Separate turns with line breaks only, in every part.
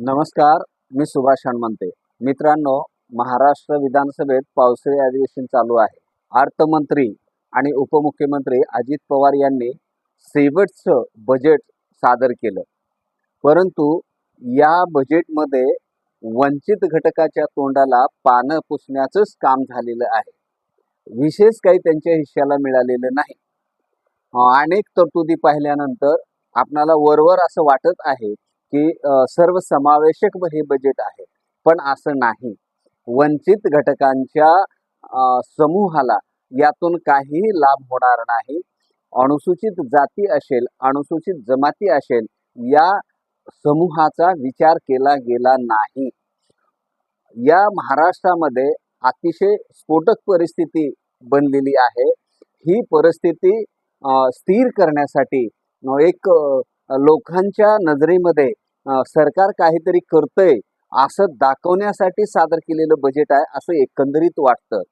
नमस्कार मी सुभाष हणमंते मित्रांनो महाराष्ट्र विधानसभेत पावसाळी अधिवेशन चालू आहे. अर्थमंत्री आणि उपमुख्यमंत्री अजित पवार यांनी शेवटचं बजेट सादर केलं. परंतु या बजेटमध्ये वंचित घटकाच्या तोंडाला पानं पुसण्याचंच काम झालेलं आहे. विशेष काही त्यांच्या हिश्श्याला मिळालेलं नाही. अनेक तरतुदी पाहिल्यानंतर आपणाला वरवर असं वाटत आहे की सर्व समावेशक हे बजेट आहे. पण असं नाही. वंचित घटकांच्या समूहाला यातून काहीही लाभ होणार नाही. अनुसूचित जाती असेल अनुसूचित जमाती असेल या समूहाचा विचार केला गेला नाही. या महाराष्ट्रामध्ये अतिशय स्फोटक परिस्थिती बनलेली आहे. ही परिस्थिती स्थिर करण्यासाठी एक लोकांच्या नजरेमध्ये सरकार काहीतरी करतंय असं दाखवण्यासाठी सादर केलेलं बजेट आहे असं एकंदरीत वाटतं.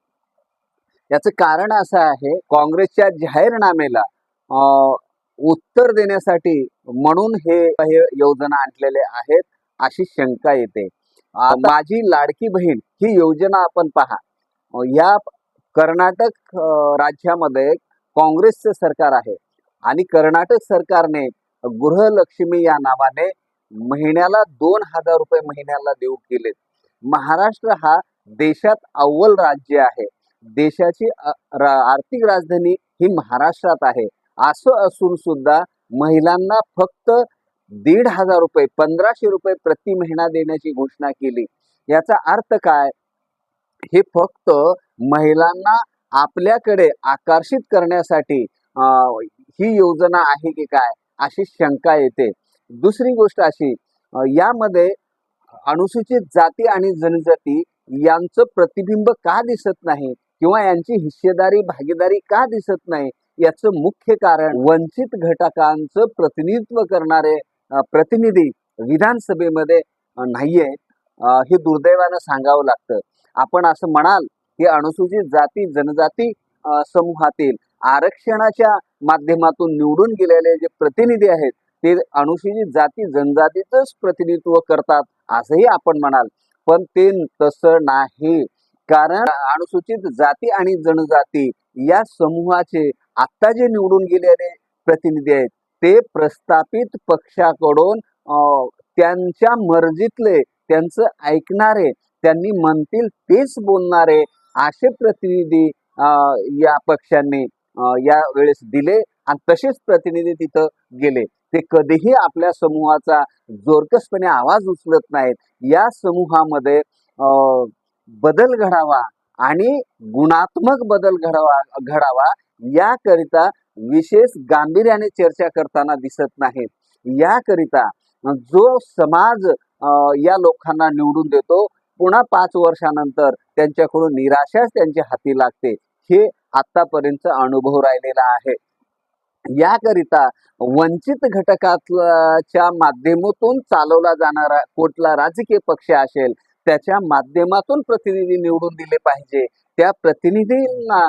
याचं कारण असं आहे काँग्रेसच्या जाहीरनाम्याला उत्तर देण्यासाठी म्हणून हे हे योजना आणलेले आहेत अशी शंका येते. माझी लाडकी बहीण ही योजना आपण पहा. या कर्नाटक राज्यामध्ये काँग्रेसचं सरकार आहे आणि कर्नाटक सरकारने गृहलक्ष्मी या नावाने महिन्याला दोन हजार रुपये महिन्याला देऊ केले महाराष्ट्र हा देशात अव्वल राज्य आहे. देशाची आर्थिक राजधानी ही महाराष्ट्रात आहे. असं असून सुद्धा महिलांना फक्त दीड हजार रुपये पंधराशे रुपये प्रति महिना देण्याची घोषणा केली. याचा अर्थ काय? हे फक्त महिलांना आपल्याकडे आकर्षित करण्यासाठी ही योजना आहे की काय? अशी शंका येते. दुसरी गोष्ट अशी यामध्ये अनुसूचित जाती आणि जनजाती यांचं प्रतिबिंब का दिसत नाही किंवा यांची हिस्सेदारी भागीदारी का दिसत नाही याचं मुख्य कारण वंचित घटकांचं प्रतिनिधित्व करणारे प्रतिनिधी विधानसभेमध्ये नाहीये. हे दुर्दैवानं सांगावं लागतं. आपण असं म्हणाल की अनुसूचित जाती जनजाती समूहातील आरक्षणाच्या माध्यमातून निवडून गेलेले जे प्रतिनिधी आहेत ते अनुसूचित जाती जनजातीचंच प्रतिनिधित्व करतात असंही आपण म्हणाल. पण ते तसं नाही. कारण अनुसूचित जाती आणि जनजाती या समूहाचे आत्ता जे निवडून गेलेले प्रतिनिधी आहेत ते प्रस्थापित पक्षाकडून अं, त्यांच्या मर्जीतले त्यांचं ऐकणारे त्यांनी म्हणतील तेच बोलणारे असे प्रतिनिधी अं, या पक्षांनी या वेळेस दिले आणि तसेच प्रतिनिधी तिथं गेले. ते कधीही आपल्या समूहाचा जोरकसपणे आवाज उचलत नाहीत. या समूहामध्ये बदल घडावा आणि गुणात्मक बदल घडावा घडावा याकरिता विशेष गांभीर्याने चर्चा करताना दिसत नाहीत. याकरिता जो समाज या लोकांना निवडून देतो पुन्हा पाच वर्षानंतर त्यांच्याकडून निराशाच त्यांच्या हाती लागते. हे आतापर्यंत अनुभव राहिलेला आहे. याकरिता वंचित घटकाच्या माध्यमातून चालवला जाणारा कुठला राजकीय पक्ष असेल त्याच्या माध्यमातून प्रतिनिधी निवडून दिले पाहिजे. त्या प्रतिनिधींना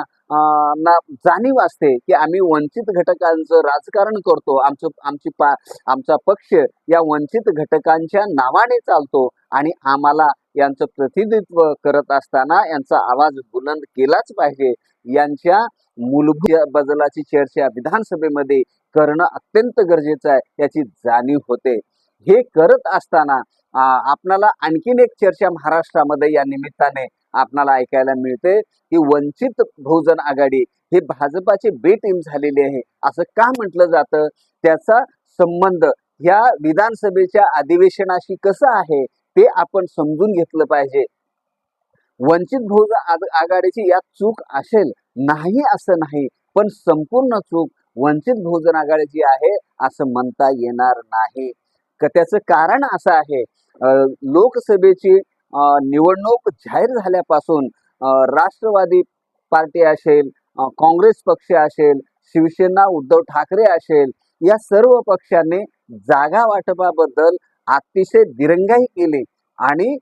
ना जाणीव असते की आम्ही वंचित घटकांचं राजकारण करतो. आमचं आमची पा आमचा पक्ष या वंचित घटकांच्या नावाने चालतो आणि आम्हाला यांचं प्रतिनिधित्व करत असताना यांचा आवाज बुलंद केलाच पाहिजे. यांच्या मूलभूत बदलाची चर्चा विधानसभेमध्ये करणं अत्यंत गरजेचं आहे याची जाणीव होते. हे करत असताना आपणाला आणखीन एक चर्चा महाराष्ट्रामध्ये या निमित्ताने आपणाला ऐकायला मिळते की वंचित बहुजन आघाडी हे भाजपाचे बे टीम झालेली आहे असं का म्हटलं जातं? त्याचा संबंध ह्या विधानसभेच्या अधिवेशनाशी कसं आहे? ते आपण समजून घेतलं पाहिजे. वंचित बहुजन आघाडीची यात चूक असेल नाही असं नाही पण संपूर्ण चूक वंचित बहुजन आघाडीची आहे असं म्हणता येणार नाही. त्याचं कारण असं आहे लोकसभेची निवडणूक जाहीर झाल्यापासून राष्ट्रवादी पार्टी असेल काँग्रेस पक्ष असेल शिवसेना उद्धव ठाकरे असेल या सर्व पक्षांनी जागा वाटपाबद्दल अतिशय दिरंगाई केली. आणि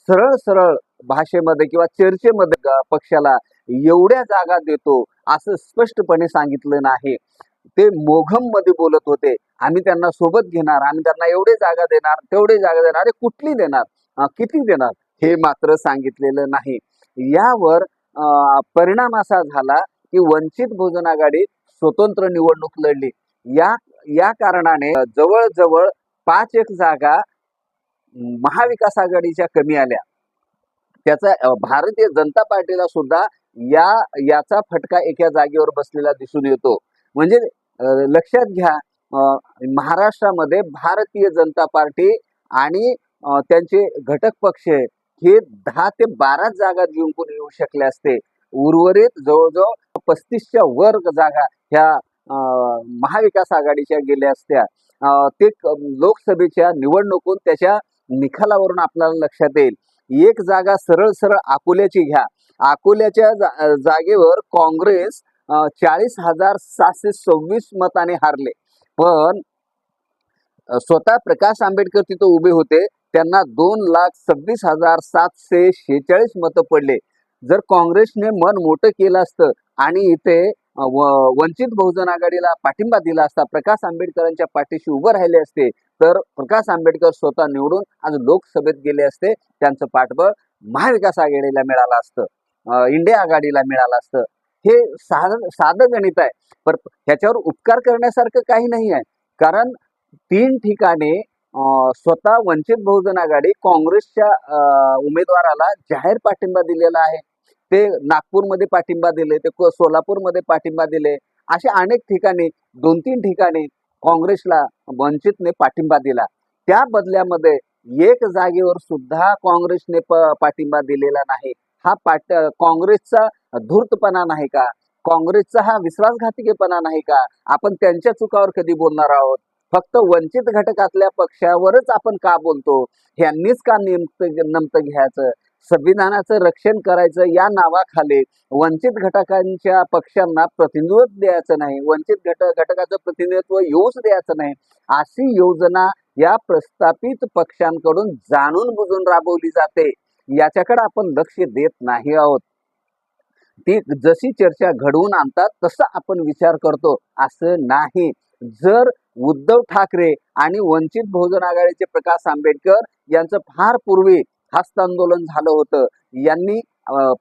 सरळ सरळ भाषेमध्ये किंवा चर्चेमध्ये पक्षाला एवढ्या जागा देतो असं स्पष्टपणे सांगितलं नाही. ते मोघममध्ये बोलत होते. आम्ही त्यांना सोबत घेणार आम्ही त्यांना एवढे जागा देणार तेवढे जागा देणार अरे कुठली देणार? किती देणार? हे मात्र सांगितलेलं नाही. यावर परिणाम असा झाला की वंचित बहुजन आघाडी स्वतंत्र निवडणूक लढली. या या कारणाने जवळजवळ पाच एक जागा महाविकास आघाडीच्या कमी आल्या. त्याचा भारतीय जनता पार्टीला सुद्धा या याचा फटका एका जागेवर बसलेला दिसून येतो. म्हणजे लक्षात घ्या महाराष्ट्रामध्ये भारतीय जनता पार्टी आणि त्यांचे घटक पक्ष हे दहा ते बारा जागा जिंकून येऊ शकले असते. उर्वरित जवळजवळ पस्तीसच्या वर जागा ह्या अं, महाविकास आघाडीच्या गेल्या असत्या. ते लोकसभेच्या निवडणुकून त्याच्या निकालावरून आपल्याला लक्षात येईल. एक जागा सरळ सरळ अकोल्याची घ्या. अकोल्याच्या जा- जागेवर काँग्रेस चाळीस हजार सातशे सव्वीस मताने हारले. पण स्वतः प्रकाश आंबेडकर तिथं उभे होते. त्यांना दोन लाख सव्वीस हजार सातशे शेहेचाळीस मतं पडले. जर काँग्रेसने मन मोठं केलं असतं आणि इथे वंचित बहुजन आघाडीला पाठिंबा दिला असता प्रकाश आंबेडकरांच्या पाठीशी उभं राहिले असते तर प्रकाश आंबेडकर स्वतः निवडून आज लोकसभेत गेले असते. त्यांचं पाठबळ महाविकास आघाडीला मिळालं असतं इंडिया आघाडीला मिळालं असतं. हे साधं साधं गणित आहे पर ह्याच्यावर उपकार करण्यासारखं काही नाही आहे. कारण तीन ठिकाणी स्वतः वंचित बहुजन आघाडी काँग्रेसच्या उमेदवाराला जाहीर पाठिंबा दिलेला आहे. ते नागपूरमध्ये पाठिंबा दिले ते सोलापूरमध्ये पाठिंबा दिले अशा अनेक ठिकाणी दोन तीन ठिकाणी काँग्रेसला वंचितने पाठिंबा दिला. त्या बदल्यामध्ये एक जागेवर सुद्धा काँग्रेसने पाठिंबा दिलेला नाही. हा पाट काँग्रेसचा धूर्तपणा नाही का? काँग्रेसचा हा विश्वासघातिकेपणा नाही का? आपण त्यांच्या चुकावर कधी बोलणार आहोत? फक्त वंचित घटकातल्या पक्षावरच आपण का बोलतो? ह्यांनीच का नेमत नमतं घ्यायचं? संविधानाचं रक्षण करायचं या नावाखाली वंचित घटकांच्या पक्षांना प्रतिनिधित्व द्यायचं नाही. वंचित घटक घटकाचं प्रतिनिधित्व येऊच द्यायचं नाही. अशी योजना या प्रस्थापित पक्षांकडून जाणून बुजून राबवली जाते. याच्याकडे आपण लक्ष देत नाही आहोत. ती जशी चर्चा घडवून आणतात तसं आपण विचार करतो. असं नाही. जर उद्धव ठाकरे आणि वंचित बहुजन आघाडीचे प्रकाश आंबेडकर यांचं फार पूर्वी हस्तांदोलन झालं होतं. यांनी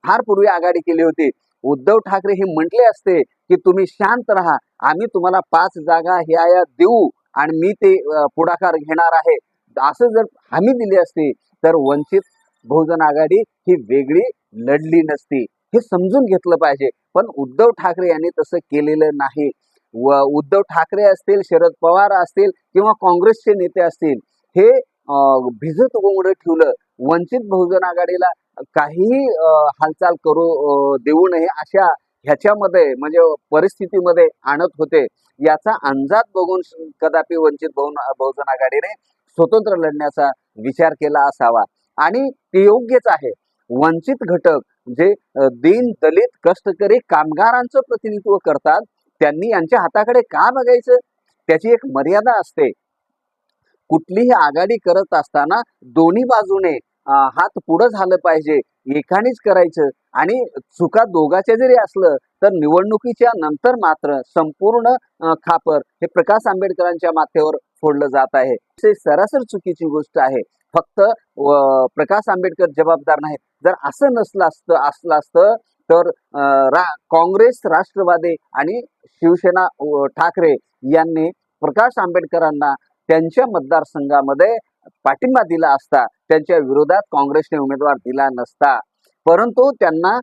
फार पूर्वी आघाडी केली होती. उद्धव ठाकरे हे म्हटले असते की तुम्ही शांत राहा. आम्ही तुम्हाला पाच जागा ह्या या देऊ आणि मी ते पुढाकार घेणार आहे. असं जर हमी दिली असती तर वंचित बहुजन आघाडी ही वेगळी लढली नसती. हे समजून घेतलं पाहिजे. पण उद्धव ठाकरे यांनी तसं केलेलं नाही. व उद्धव ठाकरे असतील शरद पवार असतील किंवा काँग्रेसचे नेते असतील हे भिजत गोंगड ठेवलं. वंचित बहुजन आघाडीला काहीही हालचाल करू देऊ नये अशा ह्याच्यामध्ये म्हणजे परिस्थितीमध्ये आणत होते. याचा अंदाज बघून कदापि वंचित बहुन बहुजन आघाडीने स्वतंत्र लढण्याचा विचार केला असावा. आणि ते योग्यच आहे. वंचित घटक जे दीन दलित कष्टकरी कामगारांचं प्रतिनिधित्व करतात त्यांनी यांच्या हाताकडे का बघायचं? त्याची एक मर्यादा असते. कुठलीही आघाडी करत असताना दोन्ही बाजूने हात पुढं झालं पाहिजे एकानेच करायचं आणि चुका दोघाच्या जरी असलं तर निवडणुकीच्या नंतर मात्र संपूर्ण खापर हे प्रकाश आंबेडकरांच्या माथ्यावर फोडलं जात आहे. हे सरासर चुकीची गोष्ट आहे. फक्त प्रकाश आंबेडकर जबाबदार नाही जर असं नसलं असतं असलं असतं तर रा काँग्रेस राष्ट्रवादी आणि शिवसेना ठाकरे यांनी प्रकाश आंबेडकरांना त्यांच्या मतदारसंघामध्ये पाठिंबा दिला असता त्यांच्या विरोधात काँग्रेसने उमेदवार दिला नसता. परंतु त्यांना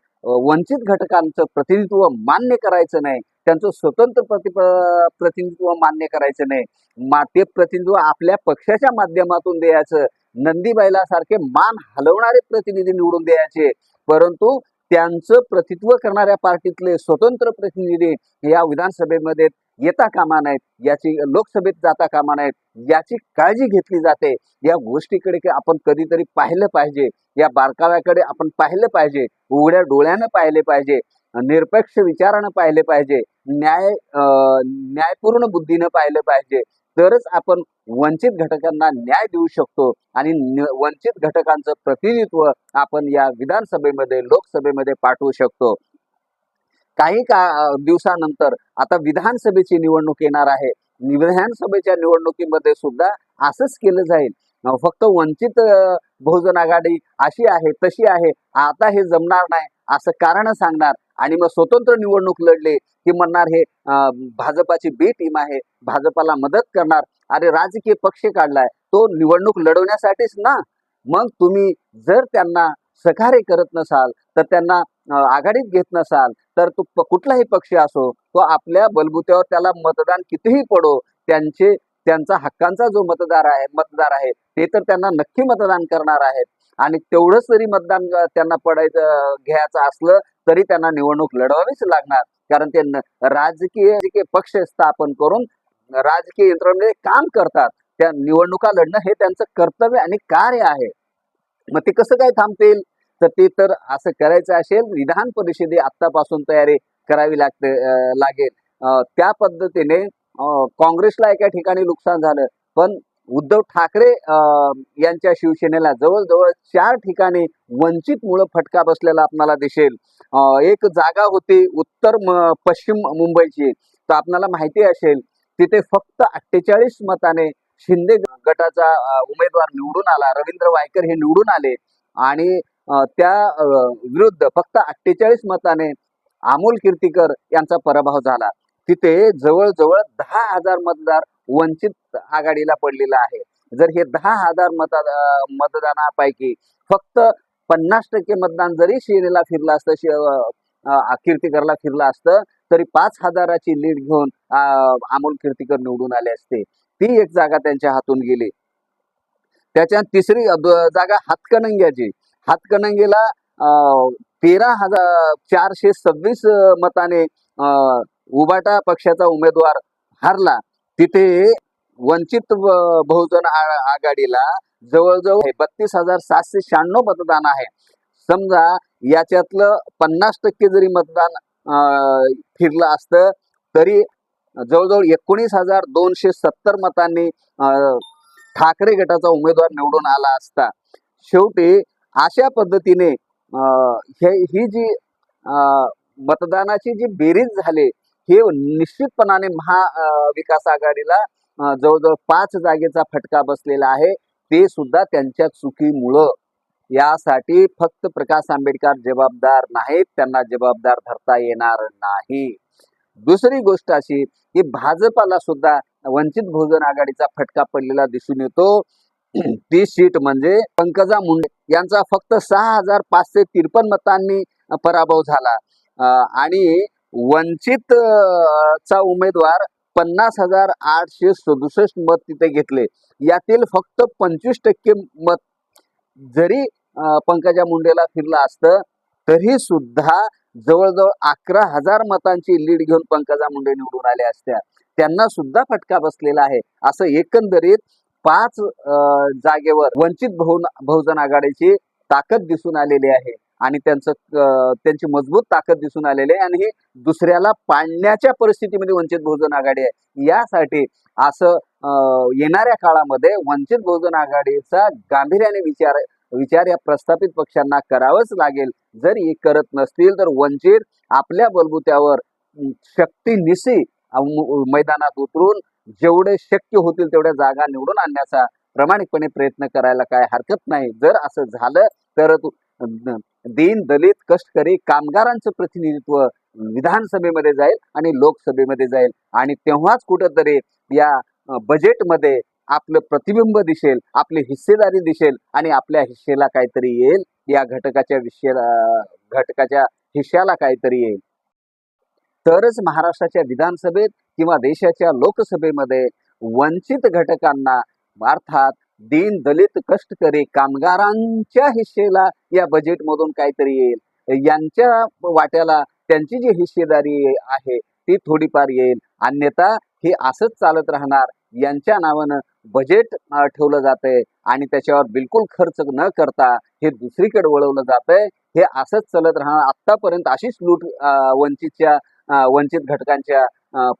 वंचित घटकांचं प्रतिनिधित्व मान्य करायचं नाही त्यांचं स्वतंत्र प्रति प्रतिनिधित्व मान्य करायचं नाही. मा ते प्रतिनिधित्व आपल्या पक्षाच्या माध्यमातून द्यायचं. नंदीबाईला सारखे मान हलवणारे प्रतिनिधी निवडून द्यायचे. परंतु त्यांचं प्रतित्व करणाऱ्या पार्टीतले स्वतंत्र प्रतिनिधी या विधानसभेमध्ये येता कामा नाहीत याची लोकसभेत जाता कामा नाहीत याची काळजी घेतली जाते. या गोष्टीकडे की आपण कधीतरी पाहिलं पाहिजे या बारकाव्याकडे आपण पाहिलं पाहिजे उघड्या डोळ्यानं पाहिले पाहिजे निरपेक्ष विचारानं पाहिले पाहिजे न्याय अं, न्यायपूर्ण बुद्धीनं पाहिलं पाहिजे तरच आपण वंचित घटकांना न्याय देऊ शकतो आणि वंचित घटकांचं प्रतिनिधित्व आपण या विधानसभेमध्ये लोकसभेमध्ये पाठवू शकतो. काही का दिवसानंतर आता विधानसभेची निवडणूक येणार आहे. विधानसभेच्या निवडणुकीमध्ये सुद्धा असंच केलं जाईल. फक्त वंचित बहुजन आघाडी अशी आहे तशी आहे. आता हे जमणार नाही. असं कारण सांगणार. आणि मग स्वतंत्र निवडणूक लढले की म्हणणार हे अं, भाजपाची बी टीम आहे भाजपाला मदत करणार. अरे राजकीय पक्ष काढलाय तो निवडणूक लढवण्यासाठीच ना. मग तुम्ही जर त्यांना सहकार्य करत नसाल तर त्यांना आघाडीत घेत नसाल तर तो कुठलाही पक्ष असो तो आपल्या बलबुत्यावर त्याला मतदान कितीही पडो त्यांचे त्यांचा हक्कांचा जो मतदार आहे मतदार आहे ते तर त्यांना नक्की मतदान करणार आहेत. आणि तेवढंच जरी मतदान त्यांना पडायचं घ्यायचं असलं तरी त्यांना निवडणूक लढवावीच लागणार. कारण ते राजकीय पक्ष स्थापन करून राजकीय यंत्रणेमध्ये काम करतात. त्या निवडणुका लढणं हे त्यांचं कर्तव्य आणि कार्य आहे. मग ते कसं काय थांबतील? तर ते तर असं करायचं असेल विधान परिषदे आतापासून तयारी करावी लागते लागेल. त्या पद्धतीने काँग्रेसला एका ठिकाणी नुकसान झालं पण उद्धव ठाकरे यांच्या शिवसेनेला जवळजवळ चार ठिकाणी वंचित मुळे फटका बसलेला आपल्याला दिसेल. एक जागा होती उत्तर म- पश्चिम मुंबईची. तर आपल्याला माहिती असेल तिथे फक्त अठ्ठेचाळीस मताने शिंदे गटाचा उमेदवार निवडून आला रवींद्र वायकर हे निवडून आले. आणि त्या विरुद्ध फक्त अठ्ठेचाळीस मताने अमोल कीर्तीकर यांचा पराभव झाला. तिथे जवळजवळ दहा हजार मतदार वंचित आघाडीला पडलेला आहे. जर हे दहा हजार मता मतदानापैकी फक्त पन्नास टक्के मतदान जरी शिरेला फिरलं असतं शि- कीर्तीकरला फिरलं असतं तरी पाच हजाराची लीड घेऊन अमोल कीर्तीकर निवडून आले असते. ती एक जागा त्यांच्या हातून गेली. त्याच्या तिसरी जागा हातकणंग्याची. हातकणंगेला अं, तेरा हजार चारशे सव्वीस मताने अं, उबाटा पक्षाचा उमेदवार हारला. तिथे वंचित बहुजन आघाडीला जवळजवळ बत्तीस हजार सातशे शहाण्णव मतदान आहे. समजा याच्यातलं पन्नास टक्के जरी मतदान अं, फिरलं असतं तरी जवळजवळ एकोणीस हजार दोनशे सत्तर मतांनी अं, ठाकरे गटाचा उमेदवार निवडून आला असता. शेवटी अशा पद्धतीने अं, हे ही जी अं, मतदानाची जी बेरीज झाली हे निश्चितपणाने महाविकास आघाडीला जवळजवळ पाच जागेचा फटका बसलेला आहे. ते सुद्धा त्यांच्या चुकीमुळं. यासाठी फक्त प्रकाश आंबेडकर जबाबदार नाहीत त्यांना जबाबदार धरता येणार नाही. दुसरी गोष्ट अशी की भाजपाला सुद्धा वंचित बहुजन आघाडीचा फटका पडलेला दिसून येतो. ती सीट म्हणजे पंकजा मुंडे यांचा फक्त सहा हजार पाचशे तिरपन मतांनी पराभव झाला. आणि वंचित चा उमेदवार पन्नास हजार आठशे सदुसष्ट मत तिथे घेतले. यातील फक्त पंचवीस टक्के मत जरी पंकजा मुंडेला फिरलं असतं तरी सुद्धा जवळजवळ अकरा हजार मतांची लीड घेऊन पंकजा मुंडे निवडून आल्या असत्या. त्यांना सुद्धा फटका बसलेला आहे. असं एकंदरीत पाच अं, जागेवर वंचित बहु बहुजन आघाडीची ताकद दिसून आलेली आहे. आणि त्यांचं त्यांची मजबूत ताकद दिसून आलेली आहे आणि हे दुसऱ्याला पाडण्याच्या परिस्थितीमध्ये वंचित बहुजन आघाडी आहे. यासाठी असं अं, येणाऱ्या काळामध्ये वंचित बहुजन आघाडीचा गांभीर्याने विचार विचार या प्रस्थापित पक्षांना करावंच लागेल. जर हे करत नसतील तर वंचित आपल्या बलबुत्यावर शक्तीनिशी मैदानात उतरून जेवढे शक्य होतील तेवढ्या जागा निवडून आणण्याचा प्रामाणिकपणे प्रयत्न करायला काय हरकत नाही. जर असं झालं तर दीन दलित कष्टकरी कामगारांचं प्रतिनिधित्व विधानसभेमध्ये जाईल आणि लोकसभेमध्ये जाईल. आणि तेव्हाच कुठंतरी या बजेटमध्ये आपलं प्रतिबिंब दिसेल आपली हिस्सेदारी दिसेल आणि आपल्या हिस्सेला काहीतरी येईल. या घटकाच्या विषयाला घटकाच्या हिश्याला काहीतरी येईल. तरच महाराष्ट्राच्या विधानसभेत किंवा देशाच्या लोकसभेमध्ये वंचित घटकांना अर्थात दीन दलित कष्टकरी कामगारांच्या हिस्सेला या बजेटमधून काहीतरी येईल. यांच्या वाट्याला त्यांची जी हिस्सेदारी आहे ती थोडीफार येईल. अन्यथा हे असंच चालत राहणार. यांच्या नावानं बजेट ठेवलं जातंय आणि त्याच्यावर बिलकुल खर्च न करता हे दुसरीकडे वळवलं जातंय. हे असंच चालत राहणार. आतापर्यंत अशीच लूट वंचितच्या वंचित घटकांच्या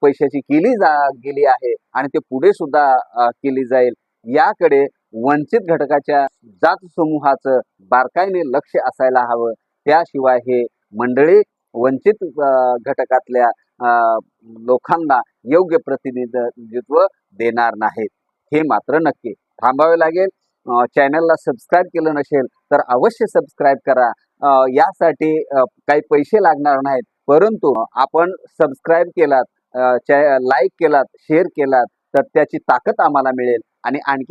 पैशाची केली जा गेली आहे आणि ते पुढे सुद्धा केली जाईल. याकडे वंचित घटकाच्या जात समूहाचं बारकाईने लक्ष असायला हवं. त्याशिवाय हे मंडळी वंचित घटकातल्या लोकांना योग्य प्रतिनिधित्व देणार नाहीत. हे मात्र नक्की. थांबावे लागेल. चॅनलला सबस्क्राईब केलं नसेल तर अवश्य सबस्क्राईब करा. यासाठी काही पैसे लागणार नाहीत. परंतु आपण सबस्क्राईब केलात लाईक केलात शेअर केलात तर त्याची ताकद आम्हाला मिळेल. आणि आणखी